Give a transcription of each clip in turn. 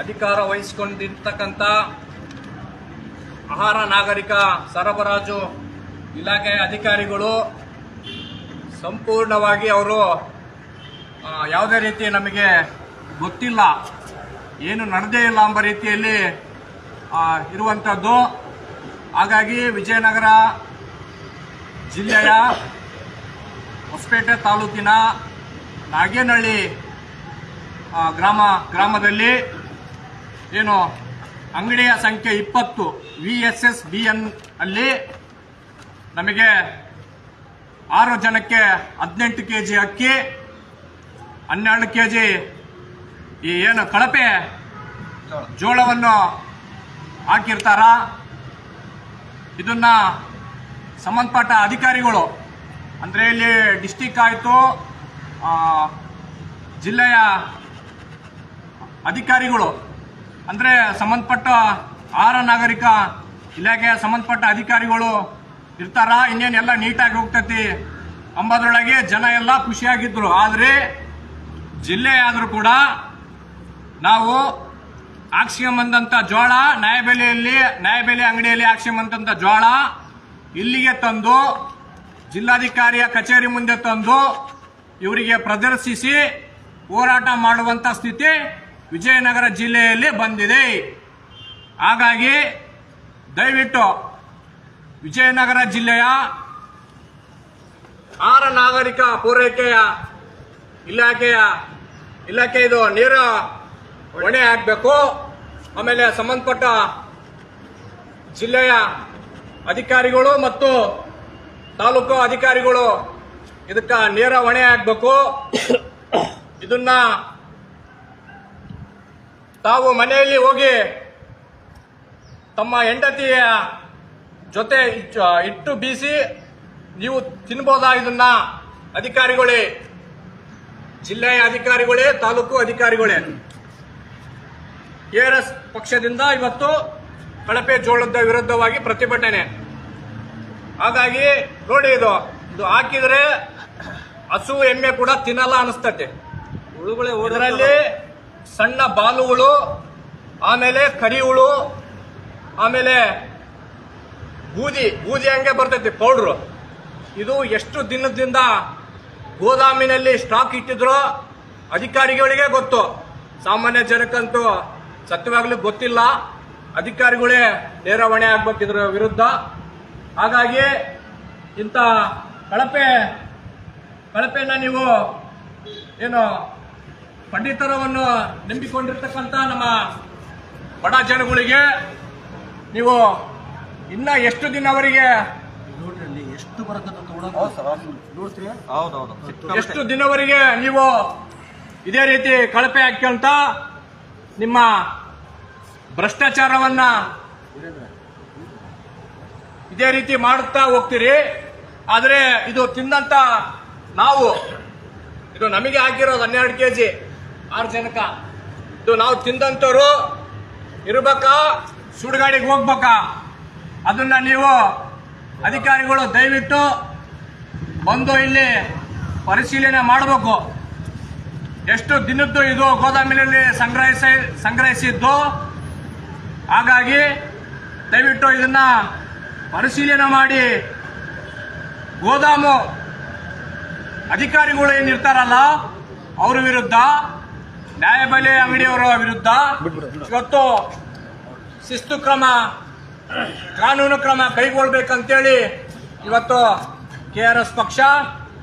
ಅಧಿಕಾರ ವಹಿಸಿಕೊಂಡಿರ್ತಕ್ಕಂಥ ಆಹಾರ ನಾಗರಿಕ ಸರಬರಾಜು ಇಲಾಖೆಯ ಅಧಿಕಾರಿಗಳು ಸಂಪೂರ್ಣವಾಗಿ ಅವರು ಯಾವುದೇ ರೀತಿ ನಮಗೆ ಗೊತ್ತಿಲ್ಲ, ಏನು ನಡೆದೇ ಇಲ್ಲ ಎಂಬ ರೀತಿಯಲ್ಲಿ ಇರುವಂಥದ್ದು ಹಾಗಾಗಿ ವಿಜಯನಗರ ಜಿಲ್ಲೆಯ ಹೊಸಪೇಟೆ ತಾಲೂಕಿನ ನಾಗೇನಹಳ್ಳಿ ಗ್ರಾಮ, ಗ್ರಾಮದಲ್ಲಿ ಏನು ಅಂಗಡಿಯ ಸಂಖ್ಯೆ ಇಪ್ಪತ್ತು V S S B N ಅಲ್ಲಿ ನಮಗೆ ಆರು ಜನಕ್ಕೆ ಹದಿನೆಂಟು ಕೆ ಜಿ ಅಕ್ಕಿ, ಹನ್ನೆರಡು ಕೆ ಜಿ ಈ ಏನು ಕಳಪೆ ಜೋಳವನ್ನು ಹಾಕಿರ್ತಾರ. ಇದನ್ನ ಸಂಬಂಧಪಟ್ಟ ಅಧಿಕಾರಿಗಳು, ಅಂದರೆ ಇಲ್ಲಿ ಡಿಸ್ಟಿಕ್ ಆಯಿತು ಜಿಲ್ಲೆಯ ಅಧಿಕಾರಿಗಳು ಅಂದರೆ ಸಂಬಂಧಪಟ್ಟ ಆಹಾರ ನಾಗರಿಕ ಇಲಾಖೆ ಸಂಬಂಧಪಟ್ಟ ಅಧಿಕಾರಿಗಳು ಇರ್ತಾರ, ಇನ್ನೇನೆಲ್ಲ ನೀಟಾಗಿ ಹೋಗ್ತೈತಿ ಅಂಬದ್ರೊಳಗೆ ಜನ ಎಲ್ಲ ಖುಷಿಯಾಗಿದ್ರು. ಆದರೆ ಜಿಲ್ಲೆ ಆದರೂ ಕೂಡ ನಾವು ಹಾಕ್ಸ್ಕೊಂಬಂದಂಥ ಜೋಳ ನ್ಯಾಯಬೆಲೆಯಲ್ಲಿ, ನ್ಯಾಯಬೆಲೆ ಅಂಗಡಿಯಲ್ಲಿ ಹಾಕ್ಸ್ಕೊಂಬಂದಂಥ ಜೋಳ ಇಲ್ಲಿಗೆ ತಂದು ಜಿಲ್ಲಾಧಿಕಾರಿಯ ಕಚೇರಿ ಮುಂದೆ ತಂದು ಇವರಿಗೆ ಪ್ರದರ್ಶಿಸಿ ಹೋರಾಟ ಮಾಡುವಂಥ ಸ್ಥಿತಿ ವಿಜಯನಗರ ಜಿಲ್ಲೆಯಲ್ಲಿ ಬಂದಿದೆ. ಹಾಗಾಗಿ ದಯವಿಟ್ಟು ವಿಜಯನಗರ ಜಿಲ್ಲೆಯ ಆಹಾರ ನಾಗರಿಕ ಪೂರೈಕೆಯ ಇಲಾಖೆಯ, ಇಲಾಖೆ ಇದು ನೇರ ಹೊಣೆ ಆಗಬೇಕು ಆಮೇಲೆ ಸಂಬಂಧಪಟ್ಟ ಜಿಲ್ಲೆಯ ಅಧಿಕಾರಿಗಳು ಮತ್ತು ತಾಲೂಕು ಅಧಿಕಾರಿಗಳು ಇದಕ್ಕೆ ನೇರ ಹೊಣೆ ಆಗಬೇಕು ಇದನ್ನ ತಾವು ಮನೆಯಲ್ಲಿ ಹೋಗಿ ತಮ್ಮ ಹೆಂಡತಿಯ ಜೊತೆ ಇಟ್ಟು ಬೀಸಿ ನೀವು ತಿನ್ಬೋದಾ ಇದನ್ನ? ಅಧಿಕಾರಿಗಳೇ ಜಿಲ್ಲೆಯ ಅಧಿಕಾರಿಗಳೇ ತಾಲೂಕು ಅಧಿಕಾರಿಗಳೇ. ಎಸ್ ಪಕ್ಷದಿಂದ ಇವತ್ತು ಕಳಪೆ ಜೋಳದ ವಿರುದ್ಧವಾಗಿ ಪ್ರತಿಭಟನೆ. ಹಾಗಾಗಿ ನೋಡಿ ಇದು ಇದು ಹಾಕಿದ್ರೆ ಹಸು ಎಮ್ಮೆ ಕೂಡ ತಿನ್ನಲ್ಲ ಅನಿಸ್ತತೆ. ಇದರಲ್ಲಿ ಸಣ್ಣ ಬಾಲುಗಳು, ಆಮೇಲೆ ಕರಿಹುಳು, ಆಮೇಲೆ ಬೂದಿ ಬೂದಿ ಹಂಗೆ ಬರ್ತೈತಿ ಪೌಡ್ರು. ಇದು ಎಷ್ಟು ದಿನದಿಂದ ಗೋದಾಮಿನಲ್ಲಿ ಸ್ಟಾಕ್ ಇಟ್ಟಿದ್ರೋ ಅಧಿಕಾರಿಗಳಿಗೆ ಗೊತ್ತು. ಸಾಮಾನ್ಯ ಜನಕ್ಕಂತೂ ಸತ್ಯವಾಗ್ಲೂ ಗೊತ್ತಿಲ್ಲ. ಅಧಿಕಾರಿಗಳೇ ನೇರ ಹೊಣೆ ಆಗ್ಬೇಕಿದ್ರ ವಿರುದ್ಧ. ಹಾಗಾಗಿ ಇಂಥ ಕಳಪೆ ಕಳಪೆಯನ್ನು ನೀವು ಏನು ಪಂಡಿತರವನ್ನು ನಂಬಿಕೊಂಡಿರ್ತಕ್ಕಂಥ ನಮ್ಮ ಬಡ ಜನಗಳಿಗೆ ನೀವು ಇನ್ನ ಎಷ್ಟು ದಿನವರೆಗೆ ನೋಡ್ರಿ ಅಲ್ಲಿ ಎಷ್ಟು ಬರುತ್ತೆ ಎಷ್ಟು ದಿನವರೆಗೆ ನೀವು ಇದೇ ರೀತಿ ಕಳಪೆ ಹಾಕ್ಯಂತ ನಿಮ್ಮ ಭ್ರಷ್ಟಾಚಾರವನ್ನ ಇದೇ ರೀತಿ ಮಾಡುತ್ತಾ ಹೋಗ್ತೀರಿ? ಆದರೆ ಇದು ತಿಂದಂತ ನಾವು ಇದು ನಮಗೆ ಹಾಕಿರೋದು ಹನ್ನೆರಡು ಕೆ ಜಿ ಆರು ಜನಕ ಇದು ನಾವು ತಿಂದಂಥವ್ರು ಇರ್ಬೇಕಾ? ಸುಡುಗಾಡಿಗೆ ಹೋಗ್ಬೇಕಾ? ಅದನ್ನ ನೀವು ಅಧಿಕಾರಿಗಳು ದಯವಿಟ್ಟು ಬಂದು ಇಲ್ಲಿ ಪರಿಶೀಲನೆ ಮಾಡಬೇಕು. ಎಷ್ಟು ದಿನದ್ದು ಇದು ಗೋದಾಮಿನಲ್ಲಿ ಸಂಗ್ರಹಿಸ, ಸಂಗ್ರಹಿಸಿದ್ದು? ಹಾಗಾಗಿ ದಯವಿಟ್ಟು ಇದನ್ನ ಪರಿಶೀಲನೆ ಮಾಡಿ. ಗೋದಾಮು ಅಧಿಕಾರಿಗಳು ಏನಿರ್ತಾರಲ್ಲ, ಅವ್ರ ವಿರುದ್ಧ ನ್ಯಾಯಬೆಲೆ ಅಂಗಡಿಯವರ ವಿರುದ್ಧ ಇವತ್ತು ಶಿಸ್ತು ಕ್ರಮ ಕಾನೂನು ಕ್ರಮ ಕೈಗೊಳ್ಬೇಕಂತೇಳಿ ಇವತ್ತು ಕೆ ಆರ್ ಎಸ್ ಪಕ್ಷ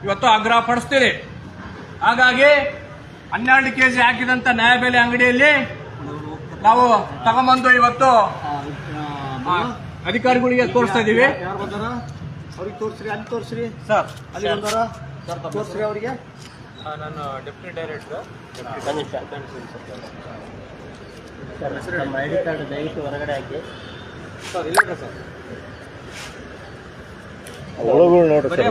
ಇವತ್ತು ಆಗ್ರಹ ಪಡಿಸ್ತೀರಿ. ಹಾಗಾಗಿ ಹನ್ನೆರಡು ಕೆ ಜಿ ಹಾಕಿದಂತ ನ್ಯಾಯಬೆಲೆ ಅಂಗಡಿಯಲ್ಲಿ ನಾವು ತಗೊಂಬಂದು ಇವತ್ತು ಅಧಿಕಾರಿಗಳಿಗೆ ತೋರಿಸ್ತಾ ಬಂದಾರ? ಅವ್ರಿಗೆ ತೋರಿಸ್ರಿ ಅಲ್ಲಿ ತೋರಿಸ್ರಿ. ಸರ್. ಅಲ್ಲಿ ತೋರಿಸ್ರಿ ಅವ್ರಿಗೆ. ನಾನು ಡೆಪ್ಯೂಟಿ ಡೈರೆಕ್ಟರ್ ನಮ್ಮ ಐ ಡಿ ಕಾರ್ಡ್ ದಯವಿಟ್ಟು ಹೊರಗಡೆ ಹಾಕಿ. ಸರ್ ಇಲ್ಲ ಸರ್. ಒಳಗೂ ನೋಡ್ರಿ